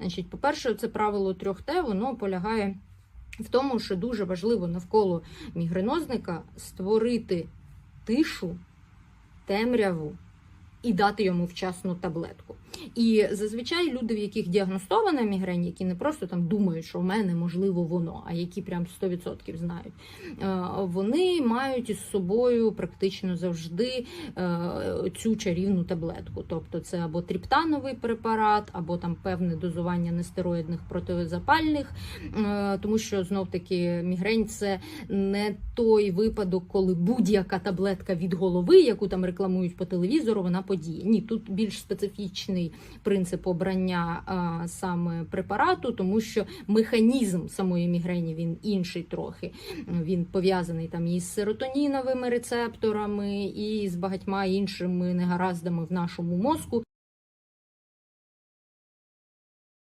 Значить, по-перше, це правило 3Т, воно полягає в тому, що дуже важливо навколо мігренозника створити тишу, темряву і дати йому вчасну таблетку. І зазвичай люди, в яких діагностована мігрень, які не просто там думають, що в мене можливо воно, а які прям 100% знають, е, вони мають із собою практично завжди е, цю чарівну таблетку. Тобто це або тріптановий препарат, або там певне дозування нестероїдних протизапальних, е, тому що знов таки мігрень це не той випадок, коли будь-яка таблетка від голови, яку там рекламують по телевізору, вона подіє. Ні, тут більш специфічний принцип обрання а, саме препарату, тому що механізм самої мігрені він інший трохи. Він пов'язаний там із серотоніновими рецепторами, і з багатьма іншими негараздами в нашому мозку.